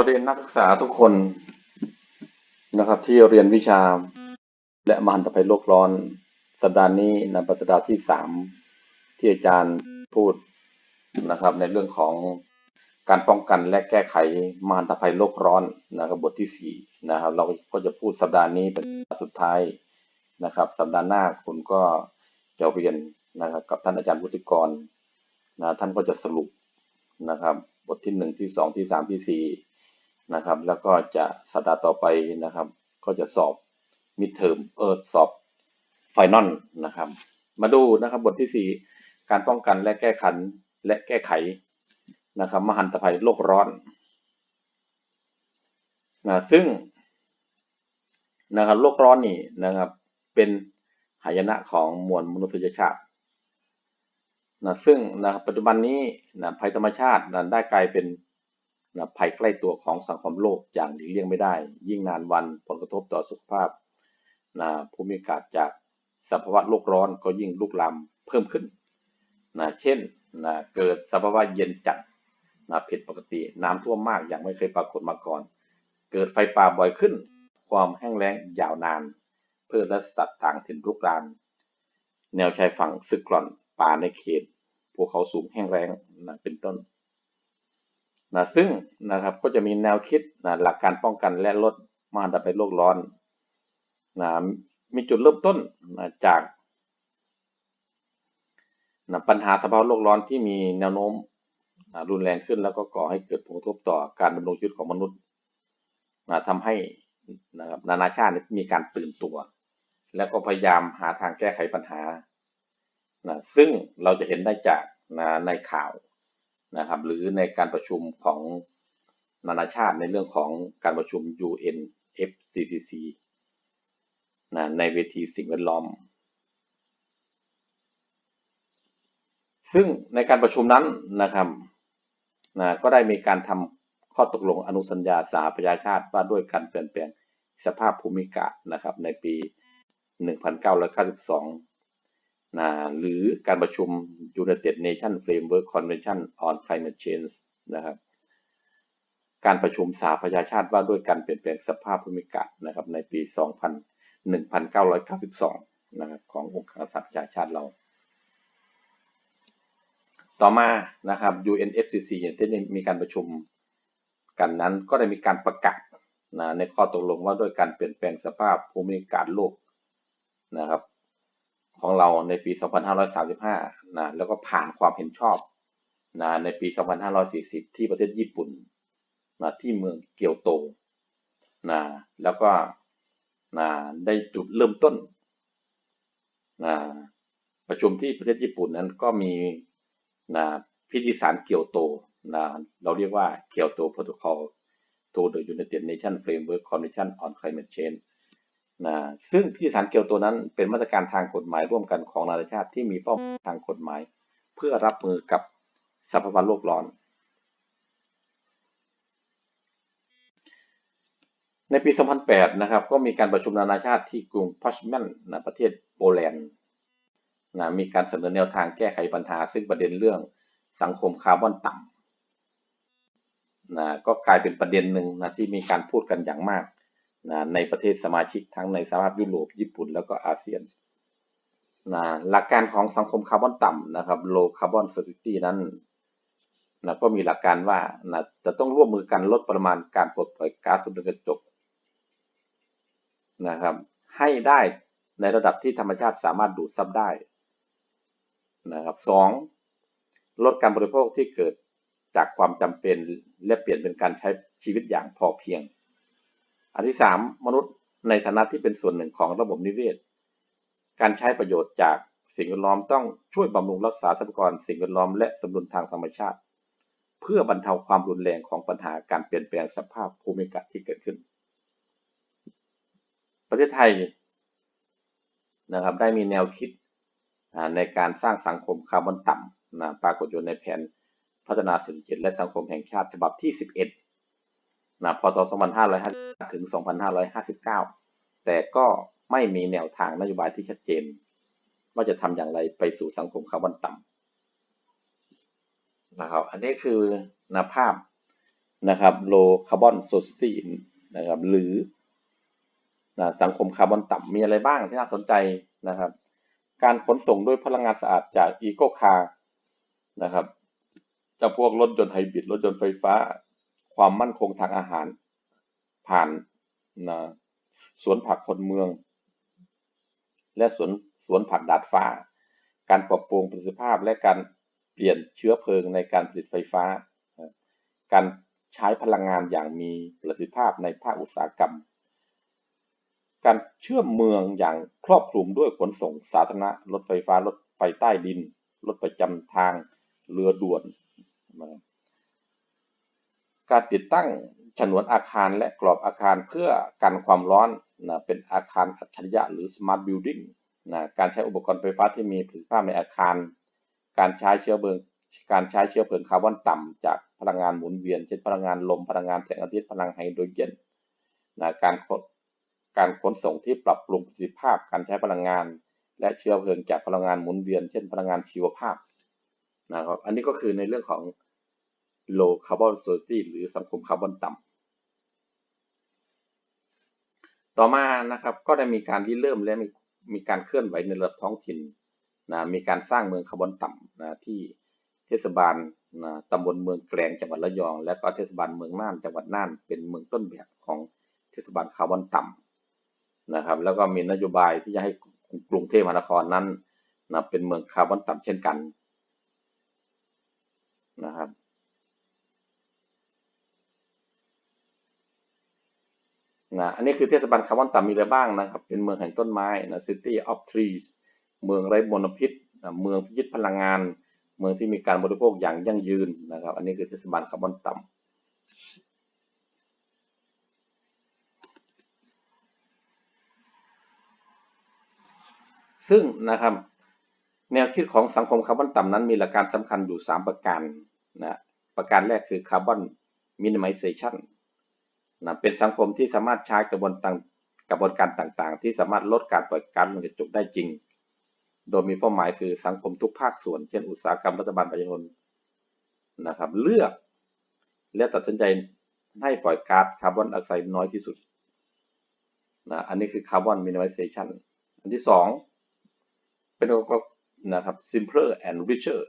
วัสดีนักศึกษาทุกคนนะครับที่เรียนวิชา และมหันตภัยโลกร้อน สัปดาห์นี้นะป็นสัปดาที่สามที่อาจารย์พูดนะครับ ในเรื่องของการป้องกันและแก้ไขมหันตภัยโลกร้อนนะครับบทที่สี่นะครับ เราก็จะพูดสัปดาห์นี้เป็นสุดท้ายนะครับ สัปดาห์หน้าคุณก็จะเรียนนะครับ กับท่านอาจารย์วุฒิกรนะท่านก็จะสรุปนะครับ บทที่หนึ่งที่สองที่สามที่สี่ นะครับ แล้วก็จะสัปดาห์ต่อไปนะครับ ก็จะสอบมิดเทอมเออสอบไฟนอลนะครับ มาดูนะครับบทที่สี่การป้องกันและแก้ไขและแก้ไขนะครับ มหันตภัยโลกร้อนนะซึ่งนะครับโลกร้อนนี่นะครับ เป็นหายนะของมวลมนุษยชาตินะซึ่งนะครับปัจจุบันนี้นะภัยธรรมชาตินะได้กลายเป็น นะภัยใกล้ตัวของสังคมโลกอย่างหลีกเลี่ยงไม่ได้ ยิ่งนานวันผลกระทบต่อสุขภาพนะภูมิอากาศจากสภาวะโลกร้อนก็ยิ่งลุกลามเพิ่มขึ้นนะเช่นนะเกิดสภาวะเย็นจัดนะผิดปกติน้ำท่วมมากอย่างไม่เคยปรากฏมาก่อน เกิดไฟป่าบ่อยขึ้น ความแห้งแล้งยาวนาน เพื่อและสัตว์ต่างถิ่นลุกรานแนวชายฝั่งซึกกร่อนป่าในเขตภูเขาสูงแห้งแล้งนะเป็นต้น นะซึ่งนะครับก็จะมีแนวคิดนะหลักการป้องกันและลดมหันตภัยโลกร้อนนะมีจุดเริ่มต้นนะจากนะปัญหาสภาพโลกร้อนที่มีแนวโน้มนะรุนแรงขึ้นแล้วก็ก่อให้เกิดผลกระทบต่อการดำรงชีวิตของมนุษย์นะทำให้นะครับนานาชาติมีการตื่นตัว แล้วก็พยายามหาทางแก้ไขปัญหานะซึ่งเราจะเห็นได้จากนะในข่าว นะครับหรือในการประชุมของนานาชาติในเรื่องของการประชุม UNFCCC นะในเวทีสิ่งแวดล้อม ซึ่งในการประชุมนั้นนะครับนะก็ได้มีการทำข้อตกลงอนุสัญญาสหประชาชาติว่าด้วยการเปลี่ยนแปลงสภาพภูมิอากาศนะครับในปี 1992 นะหรือการประชุม United Nations Framework Convention on Climate Change นะครับ การประชุมสหประชาชาติว่าด้วยการเปลี่ยนแปลงสภาพภูมิอากาศนะครับในปี 2000 1992 นะครับขององค์การสหประชาชาติเรา ต่อมานะครับ UNFCCC อย่างที่มีการประชุมกันนั้นก็ได้มีการประกาศนะในข้อตกลงว่าด้วยการเปลี่ยนแปลงสภาพภูมิอากาศโลกนะครับ ของเราในปี 2535 นะ แล้วก็ผ่านความเห็นชอบนะในปี 2540 ที่ประเทศญี่ปุ่นนะที่เมืองเกียวโตนะแล้วก็นะได้จุดเริ่มต้นนะประชุมที่ประเทศญี่ปุ่นนั้นก็มีนะพิธีสารเกียวโตนะเราเรียกว่าเกียวโตโปรโตคอล to the United Nations Framework Convention on Climate Change นะซึ่งพิธีสารเกียวโตนั้นเป็นมาตรการทางกฎหมายร่วมกันของนานาชาติที่มีเป้าหมายทางกฎหมาย เพื่อรับมือกับสภาวะโลกร้อน ในปี 2008 นะครับ ก็มีการประชุมนานาชาติที่กรุงพอชแมนนะประเทศโปแลนด์นะมีการเสนอแนวทางแก้ไขปัญหา ซึ่งประเด็นเรื่องสังคมคาร์บอนต่ำนะก็กลายเป็นประเด็นหนึ่งนะที่มีการพูดกันอย่างมาก นะในประเทศสมาชิกทั้งในสหภาพยุโรปญี่ปุ่นแล้วก็อาเซียนนะหลักการของสังคมคาร์บอนต่ำนะครับ low carbon society นั้นนะก็มีหลักการว่านะจะต้องร่วมมือกันลดปริมาณการปลดปล่อยก๊าซเรือนกระจกนะครับ ให้ได้ในระดับที่ธรรมชาติสามารถดูดซับได้นะครับสองลดการบริโภคที่เกิดจากความจำเป็นและเปลี่ยนเป็นการใช้ชีวิตอย่างพอเพียง อันที่สามมนุษย์ในฐานะที่เป็นส่วนหนึ่งของระบบนิเวศ การใช้ประโยชน์จากสิ่งแวดล้อมต้องช่วยบำรุงรักษาทรัพยากรสิ่งแวดล้อมและสมดุลทางธรรมชาติ เพื่อบรรเทาความรุนแรงของปัญหาการเปลี่ยนแปลงสภาพภูมิอากาศที่เกิดขึ้น ประเทศไทยนะครับได้มีแนวคิดในการสร้างสังคมคาร์บอนต่ำนะปรากฏอยู่ในแผนพัฒนาเศรษฐกิจและสังคมแห่งชาติฉบับที่ 11 นะพศ 2550 ถึง 2559 แต่ก็ไม่มีแนวทางนโยบายที่ชัดเจน ว่าจะทำอย่างไรไปสู่สังคมคาร์บอนต่ำนะครับ อันนี้คือนาภาพนะครับ low carbon society นะครับ หรือนะสังคมคาร์บอนต่ำมีอะไรบ้างที่น่าสนใจนะครับ การขนส่งด้วยพลังงานสะอาดจาก Eco Car นะครับจะพวกรถยนต์ไฮบริดรถยนต์ไฟฟ้า ความมั่นคงทางอาหาร ผ่านนะสวนผักคนเมือง และสวนสวนผักดาดฟ้า การปรับปรุงประสิทธิภาพและการเปลี่ยนเชื้อเพลิงในการผลิตไฟฟ้า การใช้พลังงานอย่างมีประสิทธิภาพในภาคอุตสาหกรรม การเชื่อมเมืองอย่างครอบคลุมด้วยขนส่งสาธารณะรถไฟฟ้ารถไฟใต้ดิน รถประจำทางเรือด่วน การติดตั้งฉนวนอาคารและกรอบอาคารเพื่อกันความร้อนนะเป็นอาคารอัจฉริยะหรือ smart building นะการใช้อุปกรณ์ไฟฟ้าที่มีประสิทธิภาพในอาคาร การใช้เชื้อเพลิงการใช้เชื้อเพลิงคาร์บอนต่ำจากพลังงานหมุนเวียนเช่นพลังงานลมพลังงานแสงอาทิตย์พลังไฮโดรเจนนะการการขนส่งที่ปรับปรุงประสิทธิภาพการใช้พลังงาน และเชื้อเพลิงจากพลังงานหมุนเวียน เช่นพลังงานชีวภาพนะครับอันนี้ก็คือในเรื่องของ low carbon society หรือสังคมคาร์บอนต่ำต่อมานะครับก็ได้มีการริเริ่มและมีมีการเคลื่อนไหวในระดับท้องถิ่นนะมีการสร้างเมืองคาร์บอนต่ำนะที่เทศบาลนะตำบลเมืองแกลงจังหวัดระยอง และก็เทศบาลเมืองน่านจังหวัดน่าน เป็นเมืองต้นแบบของเทศบาลคาร์บอนต่ำนะครับแล้วก็มีนโยบายที่จะให้กรุงเทพมหานครนั้นนะเป็นเมืองคาร์บอนต่ำเช่นกันนะครับ นะอันนี้คือเทศบาลคาร์บอนต่ำมีอะไรบ้างนะครับ เป็นเมืองแห่งต้นไม้นะ City of Trees เมืองไร้มลพิษนะเมืองพิจิตพลังงาน เมืองที่มีการบริโภคอย่างยั่งยืนนะครับ อันนี้คือเทศบาลคาร์บอนต่ำซึ่งนะครับแนวคิดของสังคมคาร์บอนต่ำนั้นมีหลักการสำคัญอยู่ 3 ประการนะประการแรกคือคาร์บอนมินิมิเซชัน นะเป็นสังคมที่สามารถใช้กระบวนการกระบวนการต่างๆ ที่สามารถลดการปล่อยก๊าซเรือนกระจกได้จริง โดยมีเป้าหมายคือสังคมทุกภาคส่วน เช่นอุตสาหกรรมรัฐบาลประชาชนนะครับเลือกและตัดสินใจให้ปล่อยก๊าซคาร์บอนไดออกไซด์น้อยที่สุดนะอันนี้คือคาร์บอนมินิมิเซชันอันที่สองเป็นก็นะครับ simpler and richer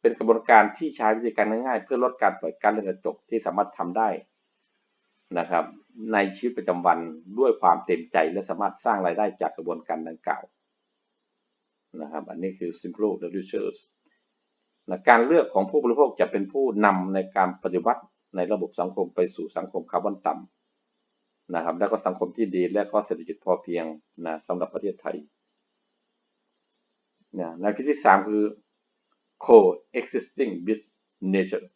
เป็นกระบวนการที่ใช้วิธีการง่ายๆ เพื่อลดการปล่อยก๊าซเรือนกระจกที่สามารถทำได้ นะครับ ในชีวิตประจำวันด้วยความเต็มใจและสามารถสร้างรายได้จากกระบวนการดังกล่าวนะครับ อันนี้คือ simple reducers นะการเลือกของผู้บริโภคจะเป็นผู้นำในการปฏิวัติในระบบสังคมไปสู่สังคมคาร์บอนต่ำนะครับ และก็สังคมที่ดีและก็เศรษฐกิจพอเพียงนะสำหรับประเทศไทยนะแนวคิดที่ 3 คือ coexisting with nature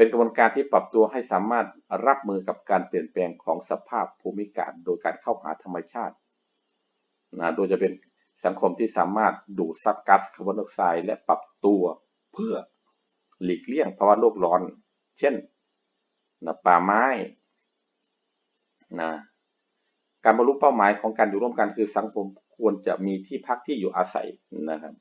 เป็นกระบวนการที่ปรับตัวให้สามารถรับมือกับการเปลี่ยนแปลงของสภาพภูมิอากาศโดยการเข้าหาธรรมชาตินะโดยจะเป็นสังคมที่สามารถดูดซับก๊าซคาร์บอนไดออกไซด์และปรับตัวเพื่อหลีกเลี่ยงภาวะโลกร้อน เช่นนะป่าไม้นะการบรรลุเป้าหมายของการอยู่ร่วมกันคือสังคมควรจะมีที่พักที่อยู่อาศัยนะครับ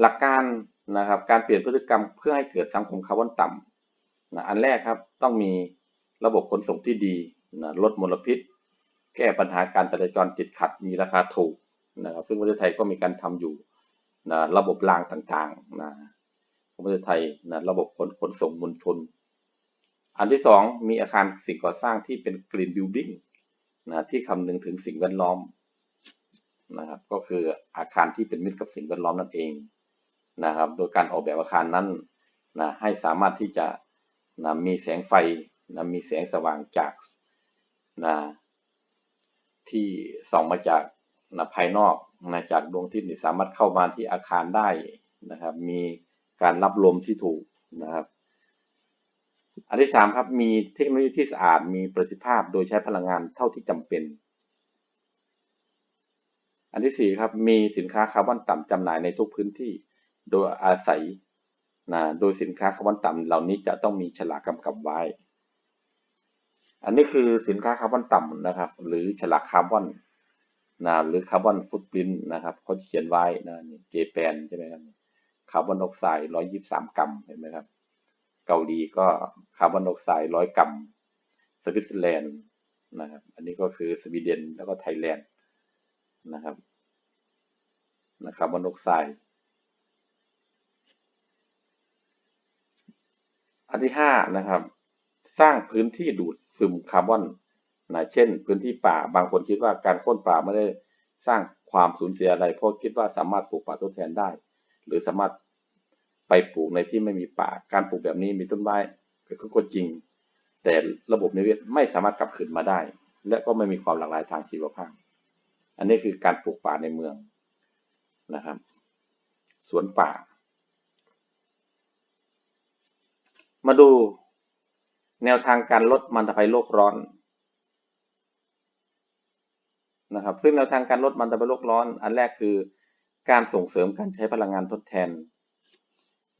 หลักการนะครับการเปลี่ยนพฤติกรรมเพื่อให้เกิดสังคมคาร์บอนต่ำนะอันแรกครับต้องมีระบบขนส่งที่ดีนะลดมลพิษ แก้ปัญหาการจราจรติดขัดมีราคาถูกนะครับซึ่งประเทศไทยก็มีการทำอยู่นะระบบรางต่างๆนะของประเทศไทยนะระบบขนขนส่งมวลชน อันที่สองมีอาคารสิ่งก่อสร้างที่เป็นกรีนบิลดิ้งนะที่คำนึงถึงสิ่งแวดล้อมนะครับก็คืออาคารที่เป็นมิตรกับสิ่งแวดล้อมนั่นเอง นะครับ โดยการออกแบบอาคารนั้นนะให้สามารถที่จะนะมีแสงไฟนะมีแสงสว่างจากนะที่ส่องมาจากนะภายนอกนะจากดวงอาทิตย์สามารถเข้ามาที่อาคารได้นะครับ มีการรับลมที่ถูกนะครับอันที่สามครับมีเทคโนโลยีที่สะอาดมีประสิทธิภาพโดยใช้พลังงานเท่าที่จำเป็น อันที่สี่ครับมีสินค้าคาร์บอนต่ำจำหน่ายในทุกพื้นที่ โดยอาศัยนะโดยสินค้าคาร์บอนต่ำเหล่านี้จะต้องมีฉลากกำกับไว้ อันนี้คือสินค้าคาร์บอนต่ำนะครับ หรือฉลากคาร์บอนนะหรือคาร์บอนฟุตปรินต์นะครับเขาเขียนไว้นะนี่เจแปนใช่ไหมครับคาร์บอนออกไซด์ร้อยยี่สามกรัมเห็นไหมครับ เกาหลีก็คาร์บอนออกไซด์ร้อยกรัม สวิตเซอร์แลนด์นะครับ อันนี้ก็คือสวีเดนแล้วก็ไทยแลนด์นะครับนะคาร์บอนออกไซด์ อันที่ห้านะครับ สร้างพื้นที่ดูดซึมคาร์บอนนะเช่น พื้นที่ป่าบางคนคิดว่าการโค่นป่าไม่ได้สร้างความสูญเสียอะไร เพราะคิดว่าสามารถปลูกป่าทดแทนได้ หรือสามารถไปปลูกในที่ไม่มีป่า การปลูกแบบนี้มีต้นไม้ก็จริง แต่ระบบนิเวศไม่สามารถกลับคืนมาได้ และก็ไม่มีความหลากหลายทางชีวภาพ อันนี้คือการปลูกป่าในเมืองนะครับ สวนป่า มาดูแนวทางการลดมันตภัยโลกร้อนนะครับซึ่งแนวทางการลดมันตภัยโลกร้อน อันแรกคือการส่งเสริมการใช้พลังงานทดแทน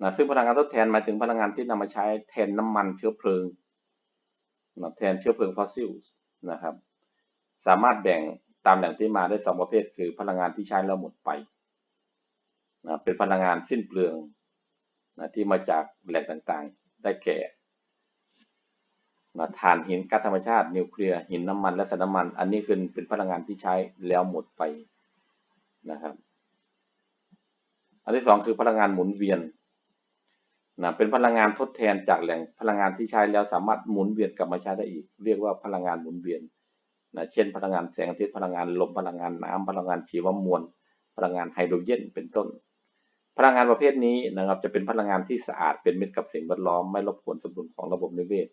นะซึ่งพลังงานทดแทนหมายถึงพลังงานที่นำมาใช้แทนน้ำมันเชื้อเพลิงนะแทนเชื้อเพลิงฟอสซิลนะครับ สามารถแบ่งตามแหล่งที่มาได้สองประเภท คือพลังงานที่ใช้แล้วหมดไปนะเป็นพลังงานสิ้นเปลืองนะที่มาจากแหล่งต่างๆ ได้แก่นะถ่านหินก๊าซธรรมชาติ นิวเคลียร์หินน้ำมันและสารน้ำมัน อันนี้คือเป็นพลังงานที่ใช้แล้วหมดไปนะครับ อันที่สองคือพลังงานหมุนเวียนนะเป็นพลังงานทดแทนจากแหล่งพลังงานที่ใช้แล้วสามารถหมุนเวียนกลับมาใช้ได้อีก เรียกว่าพลังงานหมุนเวียนนะเช่น พลังงานแสงอาทิตย์พลังงานลมพลังงานน้ำพลังงานชีวมวลพลังงานไฮโดรเจนเป็นต้น พลังงานประเภทนี้นะครับจะเป็นพลังงานที่สะอาดเป็นมิตรกับสิ่งแวดล้อมไม่รบกวนสมดุลของระบบนิเวศ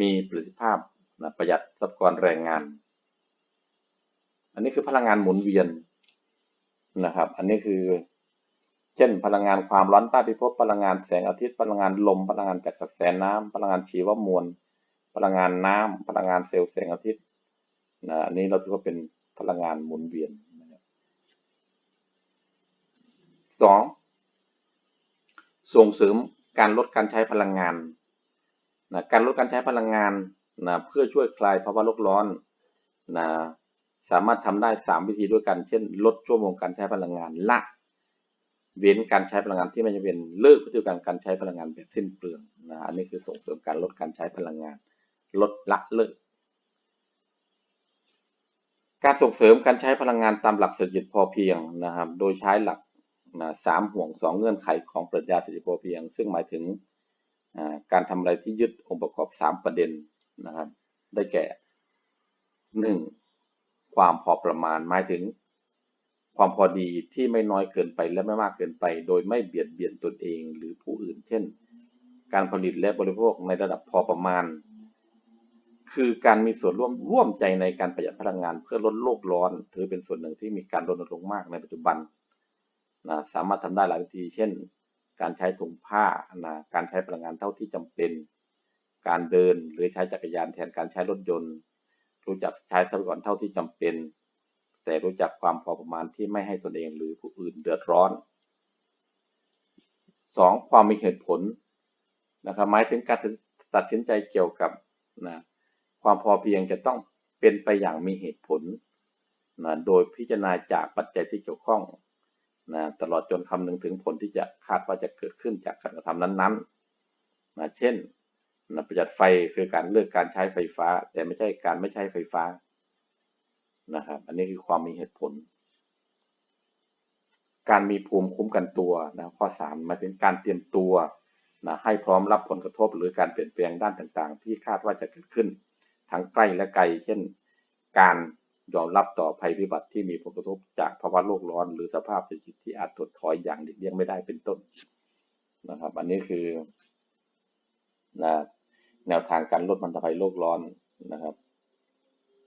มีประสิทธิภาพนะประหยัดทรัพยากรแรงงาน อันนี้คือพลังงานหมุนเวียนนะครับ อันนี้คือ เช่น พลังงานความร้อนใต้พิภพพลังงานแสงอาทิตย์พลังงานลม พลังงานจากกระแสน้ำพลังงานชีวมวล พลังงานน้ำพลังงานเซลล์แสงอาทิตย์นะอันนี้เราถือว่าเป็นพลังงานหมุนเวียนนะครับสอง ส่งเสริมการลดการใช้พลังงานนะการลดการใช้พลังงานนะเพื่อช่วยคลายภาวะโลกร้อนนะสามารถทำได้ 3 วิธีด้วยกัน เช่น ลดชั่วโมงการใช้พลังงานละเว้นการใช้พลังงานที่ไม่จำเป็นเลิกพฤติกรรมการใช้พลังงานแบบสิ้นเปลืองนะอันนี้คือส่งเสริมการลดการใช้พลังงาน ลดละเลิก การส่งเสริมการใช้พลังงานตามหลักเศรษฐกิจพอเพียงนะครับ โดยใช้หลัก สามห่วงสองเงื่อนไขของปรัชญาเศรษฐกิจพอเพียง ซึ่งหมายถึงการทำอะไรที่ยึดองค์ประกอบ 3 ประเด็นนะครับ ได้แก่ 1. ความพอประมาณหมายถึง ความพอดีที่ไม่น้อยเกินไปและไม่มากเกินไป โดยไม่เบียดเบียนตนเองหรือผู้อื่น เช่น การผลิตและบริโภคในระดับพอประมาณ คือการมีส่วนร่วมร่วมใจในการประหยัดพลังงานเพื่อลดโลกร้อน ถือเป็นส่วนหนึ่งที่มีการรณรงค์มากในปัจจุบัน นะสามารถทำได้หลายวิธี เช่น การใช้ถุงผ้านะการใช้พลังงานเท่าที่จำเป็น การเดินหรือใช้จักรยานแทนการใช้รถยนต์ รู้จักใช้ทรัพยากรเท่าที่จำเป็น แต่รู้จักความพอประมาณที่ไม่ให้ตนเองหรือผู้อื่นเดือดร้อน 2. ความมีเหตุผลนะครับหมายถึงการตัดสินใจเกี่ยวกับนะความพอเพียงจะต้องเป็นไปอย่างมีเหตุผลนะโดยพิจารณาจากปัจจัยที่เกี่ยวข้อง นะตลอดจนคำนึงถึงผลที่จะคาดว่าจะเกิดขึ้นจากการกระทำนั้นๆนะเช่นนะประหยัดไฟคือการเลือกการใช้ไฟฟ้า แต่ไม่ใช่การไม่ใช้ไฟฟ้านะครับ อันนี้คือความมีเหตุผล การมีภูมิคุ้มกันตัวนะข้อ3มาถึงการเตรียมตัวนะให้พร้อมรับผลกระทบหรือการเปลี่ยนแปลงด้านต่างๆ ที่คาดว่าจะเกิดขึ้น ทั้งใกล้และไกล เช่น การ ยอมรับต่อภัยพิบัติที่มีผลกระทบจากภาวะโลกร้อน หรือสภาพเศรษฐกิจที่อาจถดถอยอย่างหลีกเลี่ยงไม่ได้เป็นต้นนะครับ อันนี้คือนะแนวทางการลดมันตภัยโลกร้อนนะครับ